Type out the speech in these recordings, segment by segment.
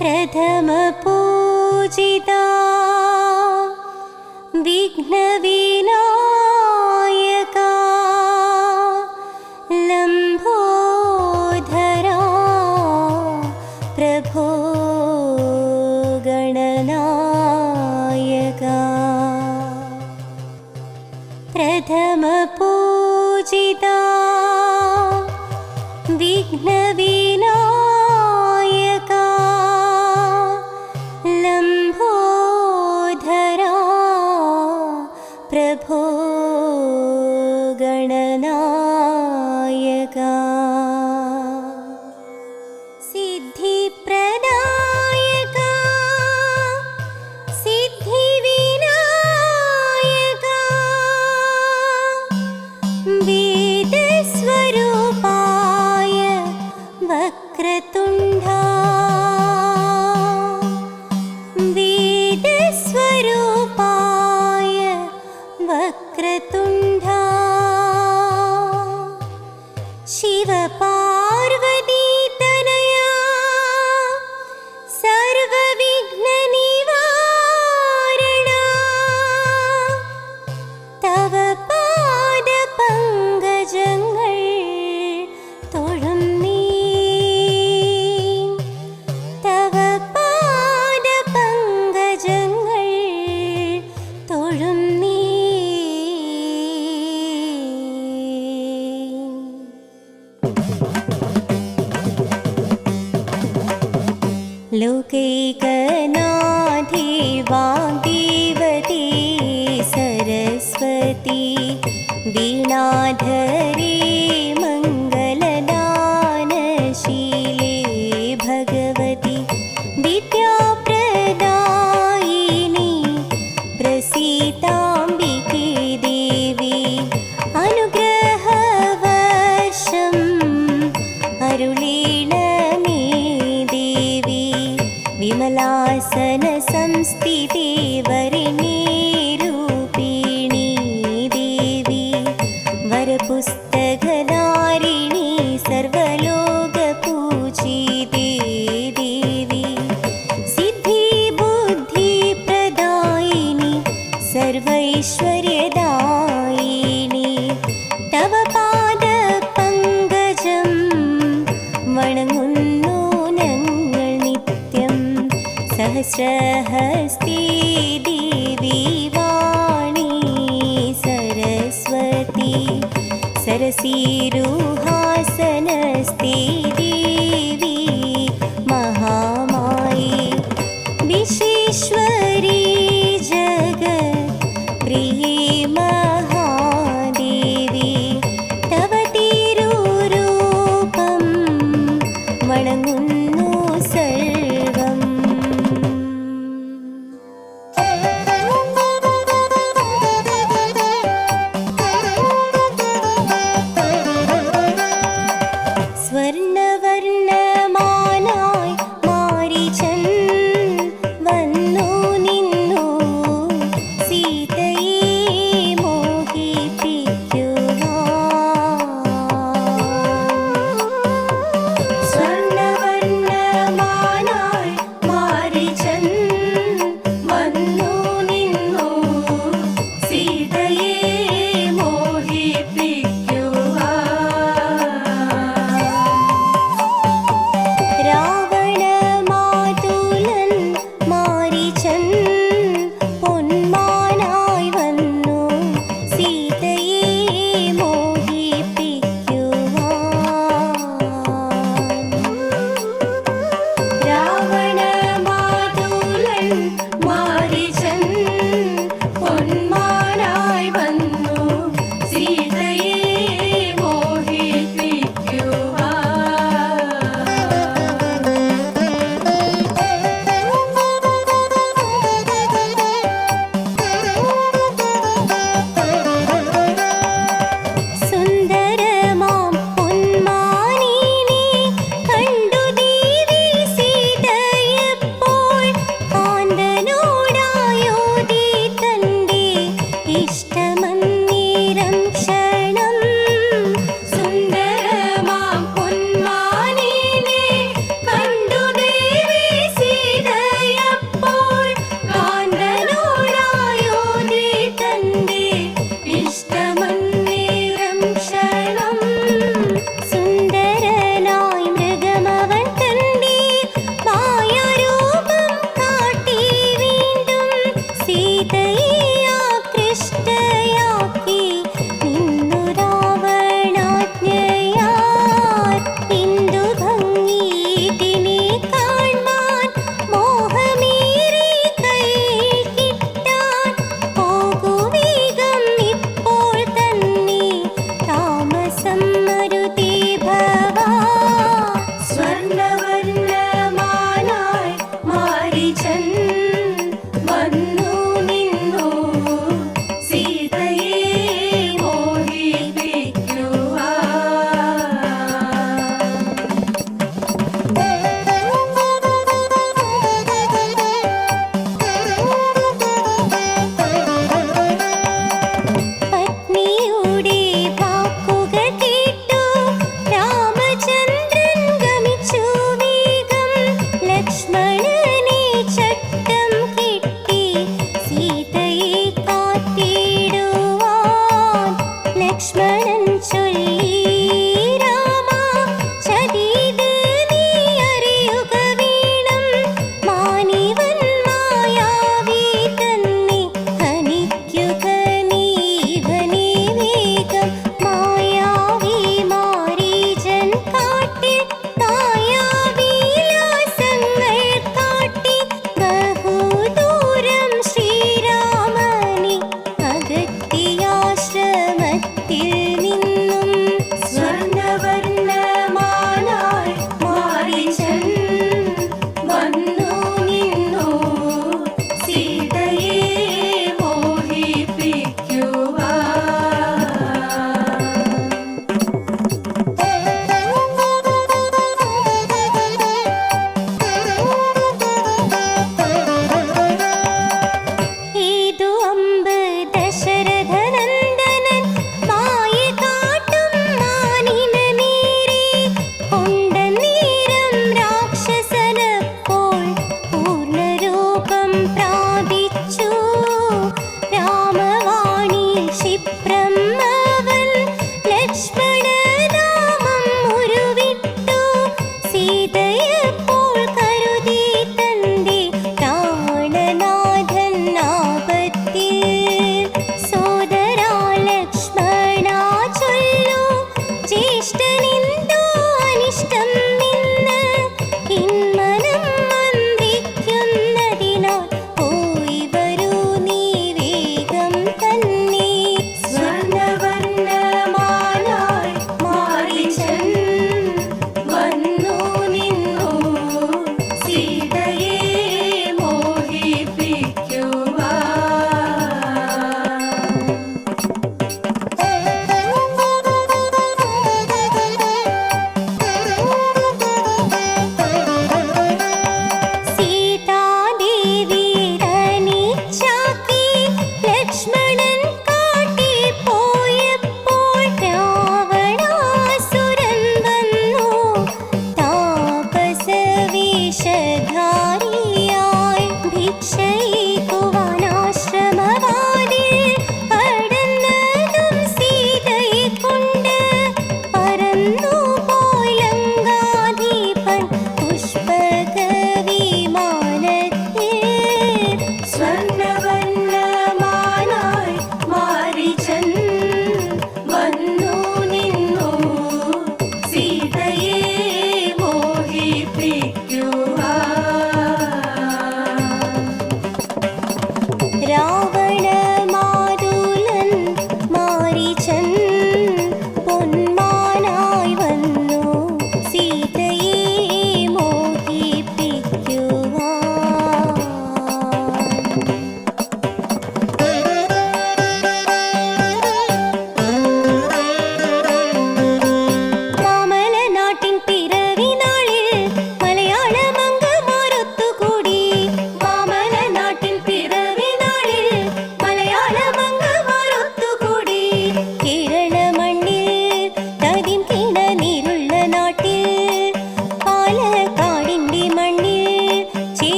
प्रथमपूजिता विघ्नविनायका प्रभो सरस्वती वीणाधरे ಮೇಲೆಯೇ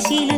知る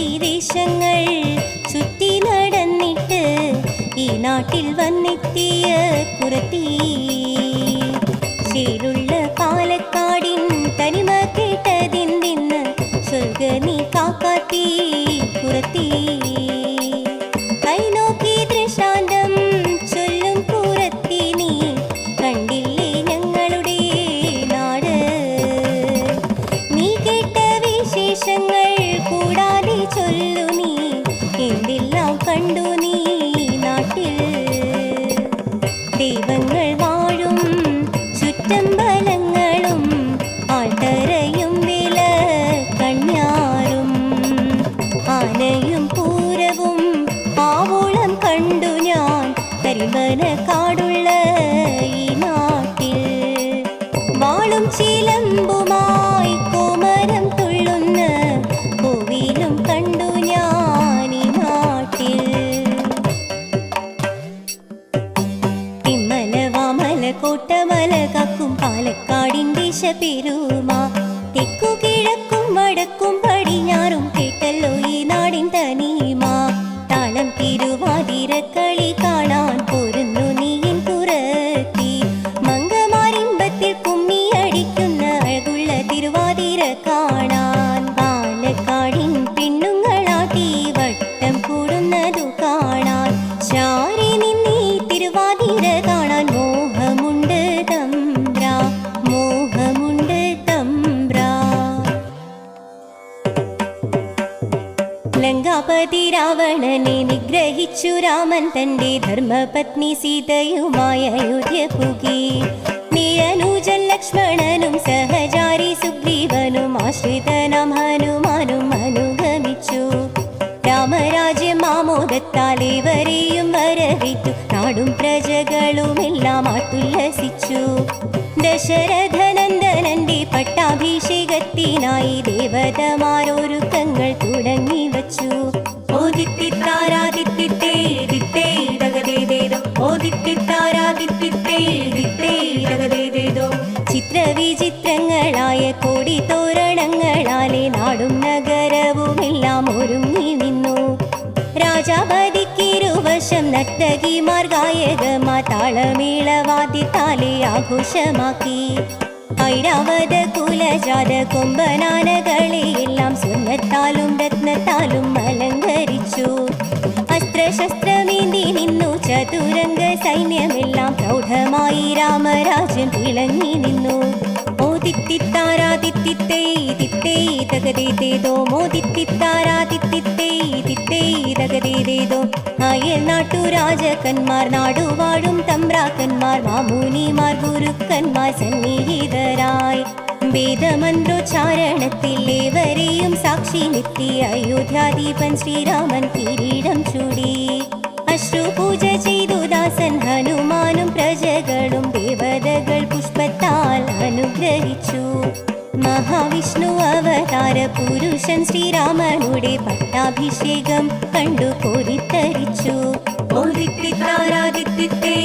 കാക്കാത്തി കണ്ടു ഞാൻ കരിമന കാടുള്ള ഈ നാട്ടിൽ. വാളും ചിലമ്പുമായി കോമരം തുള്ളുന്ന കോവിലും കണ്ടു ഞാൻ ഈ നാട്ടിൽ. തിമ്മല വാമല കോട്ടമല കക്കും പാലക്കാടിൻ ദിശ പെരുമാ തെക്കു തന്റെ ധർമ്മപത്നി സീതയുമായ അയോധ്യ പുകി നിരനുജൻ ലക്ഷ്മണനും സഹചാരി സുഗ്രീവനും ആശ്രിതനാം ഹനുമാനും അനുഗമിച്ചു. രാമരാജ്യം ആമോദത്താൽ ഇവരെയും വരവിത്തു നാടും പ്രജകളുമെല്ലാം ആട്ടുല്ലസിച്ചു. ദശരഥനന്ദനന്റെ പട്ടാഭിഷേകത്തിനായി ദേവതമാരൊരുക്കങ്ങൾ തുടങ്ങി വച്ചു ചിത്രവിചിത്രങ്ങളായ കോടി തോരണങ്ങളാലെ നാടും നഗരവുമെല്ലാം ഒരുങ്ങി നിന്നു. രാജാപതിക്കിരുവശം നർത്തകിമാർ ഗായകമാ താളമേളവാദ്യത്താലെ ആഘോഷമാക്കി. ഐരാവത കുലജാത കൊമ്പനാന എല്ലാം സ്വർണത്താലും രത്നത്താലും അലങ്കരിച്ചു. അസ്ത്രശസ്ത്രമേന്തി നിന്നു ചതുരംഗ സൈന്യമെല്ലാം പ്രൗഢമായി രാമരാജൻ തിളങ്ങി നിന്നു. தித்தித்தாரா தித்தித்தை தித்தை தகதி தேதோ மோதித்தித்தாரா தித்தித்தை தித்தை தகதி தேதோ ஆயர் நாட்டு ராஜ கண்மார் நாடு வாழும் தம்ரா கண்மார் மாமுனிமார் குருக்கன்மார் சந்நிகிதராய். வேதமன்றோ சாரணத்தில் சாட்சி நித்தி அயோத்தியாதீபன் ஸ்ரீராமன் கிரீடம் சுடி. അനുഗ്രഹിച്ചു മഹാവിഷ്ണു അവതാര പുരുഷൻ ശ്രീരാമനുടെ പട്ടാഭിഷേകം കണ്ടു കോരിത്തരിച്ചു. മോദിത്തിത്താരാദിത്തിത്തേ